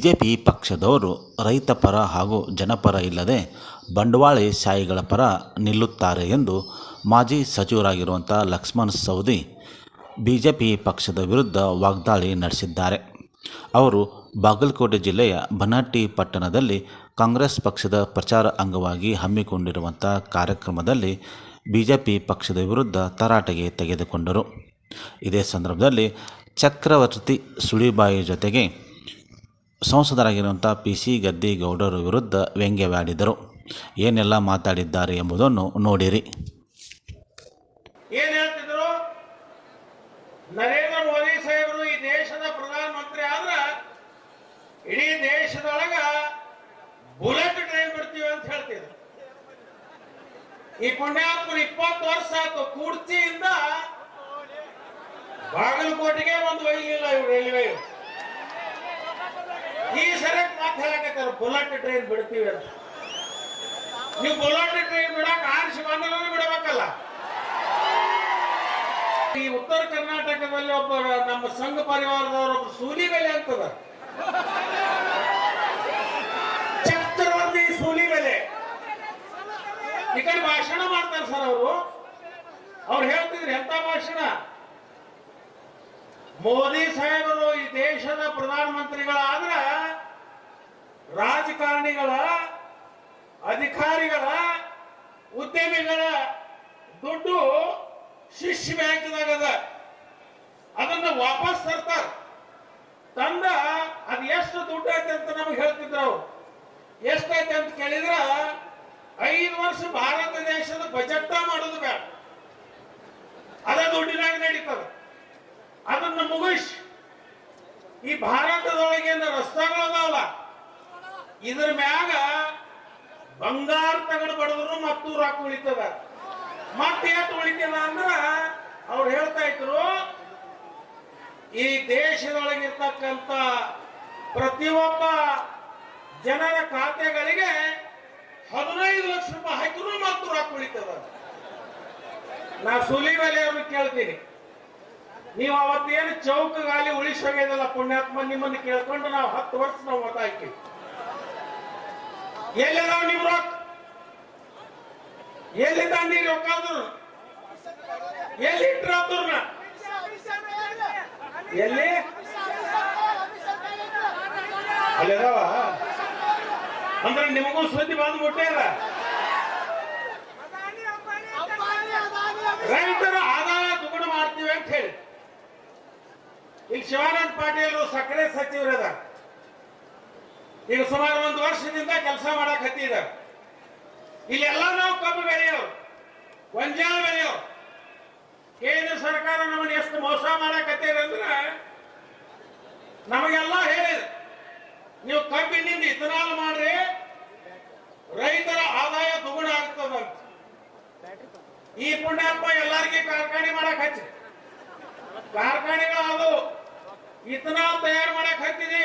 BJP ಪಕ್ಷದವರು ರೈತ ಪರ ಹಾಗೂ ಜನಪರ ಇಲ್ಲದೆ ಬಂಡವಾಳಿ ಶಾಹಿಗಳ ಪರ ನಿಲ್ಲುತ್ತಾರೆ ಎಂದು ಮಾಜಿ ಸಚಿವರಾಗಿರುವಂಥ ಲಕ್ಷ್ಮಣ್ ಸವದಿ ಬಿಜೆಪಿ ಪಕ್ಷದ ವಿರುದ್ಧ ವಾಗ್ದಾಳಿ ನಡೆಸಿದ್ದಾರೆ. ಅವರು ಬಾಗಲಕೋಟೆ ಜಿಲ್ಲೆಯ ಬನಹಟ್ಟಿ ಪಟ್ಟಣದಲ್ಲಿ ಕಾಂಗ್ರೆಸ್ ಪಕ್ಷದ ಪ್ರಚಾರ ಅಂಗವಾಗಿ ಹಮ್ಮಿಕೊಂಡಿರುವಂಥ ಕಾರ್ಯಕ್ರಮದಲ್ಲಿ ಬಿಜೆಪಿ ಪಕ್ಷದ ವಿರುದ್ಧ ತರಾಟೆಗೆ ತೆಗೆದುಕೊಂಡರು. ಇದೇ ಸಂದರ್ಭದಲ್ಲಿ ಚಕ್ರವರ್ತಿ ಸುಳಿಬಾಯಿ ಜೊತೆಗೆ ಸಂಸದರಾಗಿರುವಂಥ ಪಿ ಸಿ ಗದ್ದಿಗೌಡರ ವಿರುದ್ಧ ವ್ಯಂಗ್ಯವಾಡಿದರು. ಏನೆಲ್ಲ ಮಾತಾಡಿದ್ದಾರೆ ಎಂಬುದನ್ನು ನೋಡಿರಿ. ಏನು ಹೇಳ್ತಿದ್ರು? ನರೇಂದ್ರ ಮೋದಿ ಸಾಹೇಬರು ಈ ದೇಶದ ಪ್ರಧಾನಮಂತ್ರಿ ಆದ್ರ ಇಡೀ ದೇಶದೊಳಗ ಬುಲೆಟ್ ಟ್ರೈನ್ ಬಿಡ್ತೀವಿ ಅಂತ ಹೇಳ್ತಿದ್ರು. ಈ ಪುಣ್ಯಾತ್ಮರು ಇಪ್ಪತ್ತು ವರ್ಷ ಆಯ್ತು. ಕುರ್ಚಿಯಿಂದ ಬಾಗಲಕೋಟೆಗೆ ಒಂದು ಒಯ್ಯಲಿಲ್ಲ ಇವ್ರು ರೈಲ್ವೆ ಈ ಸರಿ ಮಾತು ಹೇಳಕತ್ತಾರ? ಬುಲೆಟ್ ಟ್ರೈನ್ ಬಿಡ್ತೀವಿ ಅಂತ ನೀವು ಬುಲೆಟ್ ಟ್ರೈನ್ ಬಿಡಕ್ ಆರ್ ಬಂದ್ರೆ ಬಿಡಬೇಕಲ್ಲ. ಈ ಉತ್ತರ ಕರ್ನಾಟಕದಲ್ಲಿ ಒಬ್ಬ ನಮ್ಮ ಸಂಘ ಪರಿವಾರದವರು ಒಬ್ಬ ಸೂಲಿ ಬೆಲೆ ಅಂತದ. ಚಕ್ರವರ್ತಿ ಸೂಲಿ ಬೆಲೆ ಈ ಕಡೆ ಭಾಷಣ ಮಾಡ್ತಾರೆ ಸರ್ ಅವರು. ಅವ್ರು ಹೇಳ್ತಿದ್ರು ಎಂತ ಭಾಷಣ? ಮೋದಿ ಸಾಹೇಬರು ಈ ದೇಶದ ಪ್ರಧಾನಮಂತ್ರಿಗಳಾದ್ರ ರಾಜಕಾರಣಿಗಳ, ಅಧಿಕಾರಿಗಳ, ಉದ್ಯಮಿಗಳ ದುಡ್ಡು ಶಿಶ್ ಬ್ಯಾಂಕ್ದಾಗ ಅದ. ಅದನ್ನ ವಾಪಸ್ ತರ್ತಾರ. ತಂದ ಅದು ಎಷ್ಟು ದುಡ್ಡು ಐತೆ ಅಂತ ನಮ್ಗೆ ಹೇಳ್ತಿದ್ರು ಅವ್ರು. ಎಷ್ಟೈತೆ ಅಂತ ಕೇಳಿದ್ರ, ಐದು ವರ್ಷ ಭಾರತ ದೇಶದ ಬಜೆಟ್ ಮಾಡೋದು ಬೇಡ. ಅದ ದುಡ್ಡಿನಾಗ ನಡೀತದ. ಅದನ್ನ ಮುಗಿಸ್. ಈ ಭಾರತದೊಳಗಿನ ರಸ್ತೆಗಳು ಅದಾವಲ್ಲ? ಇದ್ರ ಮ್ಯಾಗ ಬಂಗಾರ ತಗಡು ಬಡದ್ರು ಮತ್ತು ರೊಕ್ಕ ಉಳಿತದ. ಮತ್ತೆ ಎಷ್ಟು ಉಳಿತದ ಅಂದ್ರ ಅವ್ರು ಹೇಳ್ತಾ ಇದ್ರು, ಈ ದೇಶದೊಳಗಿರ್ತಕ್ಕಂಥ ಪ್ರತಿಯೊಬ್ಬ ಜನರ ಖಾತೆಗಳಿಗೆ ಹದಿನೈದು ಲಕ್ಷ ರೂಪಾಯಿ ಹಾಕಿದ್ರು ಮತ್ತು ರೊಕ್ಕ ಉಳಿತದ. ನಾ ಸುಲಿ ಮೇಲೆ ಅವ್ರಿಗೆ ಕೇಳ್ತೀನಿ. ನೀವು ಅವತ್ತೇನು ಚೌಕ ಗಾಲಿ ಉಳಿಸೋಗಿದಲ್ಲ ಪುಣ್ಯಾತ್ಮ, ನಿಮ್ಮನ್ನು ಕೇಳ್ಕೊಂಡು ನಾವು ಹತ್ತು ವರ್ಷ ನಾವು ಮತ ಹಾಕಿವಿ ಎಲ್ಲಿದಾವ್ ನಿಮ್ ರೊಕ್ಕ ಎಲ್ಲಿ ನೀರು ರೊಕ್ಕ ಅದ್ರು ಎಲ್ಲಿ? ಇಟ್ರ ಎಲ್ಲಿ ಅಲ್ಲಿದಾವ ಅಂದ್ರೆ ನಿಮಗೂ ಸುದ್ದಿ ಬಂದು ಮುಟ್ಟ್ಯಾರ ರೈತರ ಆದಾಯ ದುಗುಣ ಮಾಡ್ತೀವಿ ಅಂತ ಹೇಳಿ. ಇಲ್ಲಿ ಶಿವಾನಂದ ಪಾಟೀಲ್ ಸಕ್ಕರೆ ಸಚಿವರದ ಈಗ ಸುಮಾರು ಒಂದು ವರ್ಷದಿಂದ ಕೆಲಸ ಮಾಡಕ್ ಹತ್ತಿದ್ದಾರೆ ಇಲ್ಲೆಲ್ಲ ನಾವು ಕಬ್ಬು ಬೆಳೆಯೋರು, ಗೊಂಜಾಳ ಬೆಳೆಯೋರು. ಕೇಂದ್ರ ಸರ್ಕಾರ ನಮ್ಮನ್ನ ಎಷ್ಟು ಮೋಸ ಮಾಡಕತ್ತೀರ ಅಂದ್ರೆ ನಮಗೆಲ್ಲ ಹೇಳಿದ್ರು. ನೀವು ಕಬ್ಬಿನಿಂದ ಇಥನಾಲ್ ಮಾಡ್ರಿ, ರೈತರ ಆದಾಯ ದುಗುಣ ಆಗ್ತದಂತ ಈ ಪುಣ್ಯಾತ್ಮ ಎಲ್ಲರಿಗೆ ಕಾರ್ಖಾನೆ ಮಾಡಕ್ ಹಚ್ಚಿ. ಕಾರ್ಖಾನೆಗಳು ಇಥನಾಲ್ ತಯಾರು ಮಾಡಕ್ ಹತ್ತಿದೆ.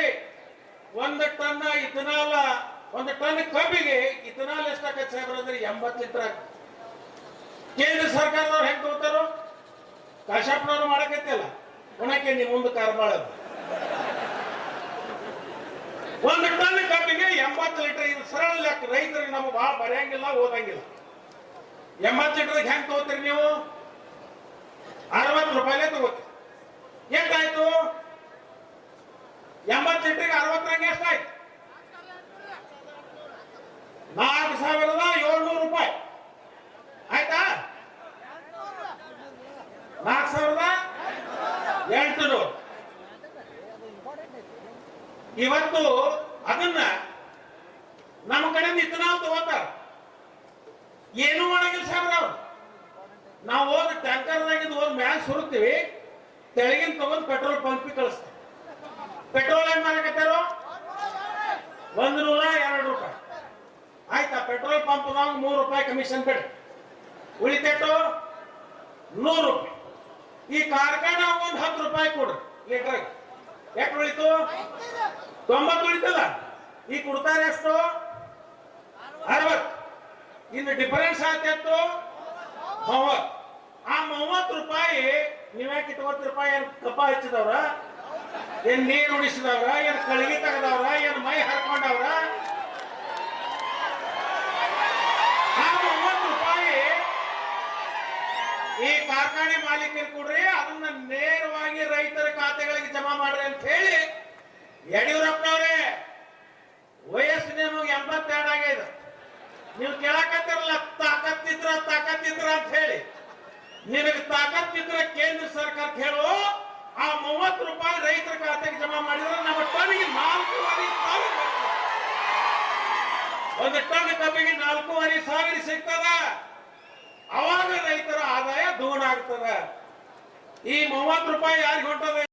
ಒಂದು ಟನ್ ಇಥನಾಲ್ ಒಂದ್ ಟನ್ ಕಬ್ಬಿಗೆ ಇಥನಾಲ್ ಎಷ್ಟಾಗತ್ತೆ ಸಾಹೇಬ್ರ ಅಂದ್ರೆ ಎಂಬತ್ತು ಲೀಟರ್ ಕೇಂದ್ರ ಸರ್ಕಾರದವ್ರು ಹೆಂಗ್ ತಗೋತಾರೋ? ಕಾಶಾಪ್ನವ್ರು ಮಾಡಕತ್ತಿಲ್ಲ. ಒಣಕ್ಕೆ ನೀವು ಮುಂದೆ ಕಾರ್ಬಾಳ ಒಂದು ಟನ್ ಕಬ್ಬಿಗೆ ಎಂಬತ್ ಲೀಟರ್, ಇದು ಸರಳ ಲೆಕ್ಕ. ರೈತರಿಗೆ ನಮಗೆ ಭಾಳ ಬರೆಯಂಗಿಲ್ಲ, ಓದಂಗಿಲ್ಲ. ಎಂಬತ್ತು ಲೀಟರ್ ಹೆಂಗ್ ತಗೋತೀರಿ ನೀವು? ಅರವತ್ತು ರೂಪಾಯಿಲೇ ತಗೋತೀರಿ. ಎಷ್ಟಾಯ್ತು ಎಂಬತ್ತು ಲೀಟರ್ಗೆ ಅರವತ್ತರಂಗೆ ಎಷ್ಟಾಯ್ತು ನಾಲ್ಕು ಸಾವಿರದ ಏಳ್ನೂರು ರೂಪಾಯಿ. ಆಯ್ತಾ? ನಾಲ್ಕು ಸಾವಿರದ ಎಂಟುನೂರು. ಇವತ್ತು ಅದನ್ನ ನಮ್ಮ ಕಡೆಯಿಂದ ಇಥನಾಲ್ ತಗೋತಾರ. ಏನೂ ಮಾಡಂಗಿಲ್ಲ ಸಾಹೇಬ್ರ ಅವ್ರು. ನಾವು ಹೋದ ಟ್ಯಾಂಕರ್ದಾಗಿದ್ದು ಹೋಗಿ ಮ್ಯಾಲ ಸುರುತ್ತೀವಿ. ತೆಳಗಿನ ತಗೊಂಡು ಪೆಟ್ರೋಲ್ ಪಂಪ್ ಕಳಿಸ್ತೀವಿ ಪೆಟ್ರೋಲ್ ಹೆಂಗ್ ಮಾರಕತ್ತಾರೋ ಒಂದ್ ನೂರ ಎರಡು ರೂಪಾಯಿ. ಆಯ್ತಾ, ಪೆಟ್ರೋಲ್ ಪಂಪ್ದಾಗ ಮೂರು ರೂಪಾಯಿ ಕಮಿಷನ್ ಬಿಡ್ರಿ. ಉಳಿತೈತು ನೂರು ರೂಪಾಯಿ. ಈ ಕಾರ್ಖಾನ ಒಂದು ಹತ್ತು ರೂಪಾಯಿ ಕೊಡ್ರಿ ಲೀಟರ್ ಎಷ್ಟು ಉಳಿತು? ತೊಂಬತ್ತು ಉಳಿತಲ್ಲ? ಈ ಕೊಡ್ತಾರೆ ಎಷ್ಟು? ಅರವತ್ತು. ಇನ್ನು ಡಿಫರೆನ್ಸ್ ಆಗ್ತಿತ್ತು ಮೂವತ್ತು. ಆ ಮೂವತ್ತು ರೂಪಾಯಿ ನೀವ್ಯಾಕೆ ಇಟ್ಕೊತ್ತು ರೂಪಾಯಿ ಏನ್ ಕಪ್ಪ ಹಚ್ಚಿದವ್ರ? ಏನ್ ನೀರು ಉಣಿಸಿದವ್ರ ಏನ್ ಕಳಗಿ ತೆಗೆದವ್ರ, ಏನ್ ಮೈ ಹರ್ಕೊಂಡವ್ರ? ಆ ಒಂದು ರೂಪಾಯಿ ಈ ಕಾರ್ಖಾನೆ ಮಾಲೀಕರು ಕೊಡ್ರಿ, ಅದನ್ನ ನೇರವಾಗಿ ರೈತರ ಖಾತೆಗಳಿಗೆ ಜಮಾ ಮಾಡ್ರಿ ಅಂತ ಹೇಳಿ ಯಡಿಯೂರಪ್ಪನವ್ರೆ ವಯಸ್ಸು ನಿಮಗೆ ಎಂಬತ್ತೆರಡು ಆಗ್ಯದ ನೀವು ಕೇಳಕತ್ತಿರಲ್ಲ, ತಾಕತ್ತಿದ್ರ ತಾಕತ್ತಿದ್ರ ಅಂತ ಹೇಳಿ. ನಿಮಗೆ ತಾಕತ್ತಿದ್ರ ಕೇಂದ್ರ ಸರ್ಕಾರಕ್ಕೆ ಹೇಳು ಆ ಮೂವತ್ತು ರೂಪಾಯಿ ರೈತರ ಖಾತೆಗೆ ಜಮಾ ಮಾಡಿದ್ರೆ ನಮ್ಮ ಟನ್ಗೆ ನಾಲ್ಕೂವರೆ ಸಾವಿರ. ಒಂದು ಟನ್ ಕಬ್ಬಿಗೆ ನಾಲ್ಕೂವರೆ ಸಾವಿರ ಸಿಗ್ತದ. ಅವಾಗ ರೈತರ ಆದಾಯ ದೂಣ ಆಗ್ತದ. ಈ ಮೂವತ್ತು ರೂಪಾಯಿ ಯಾರಿಗೆ ಹೊಂಟದ?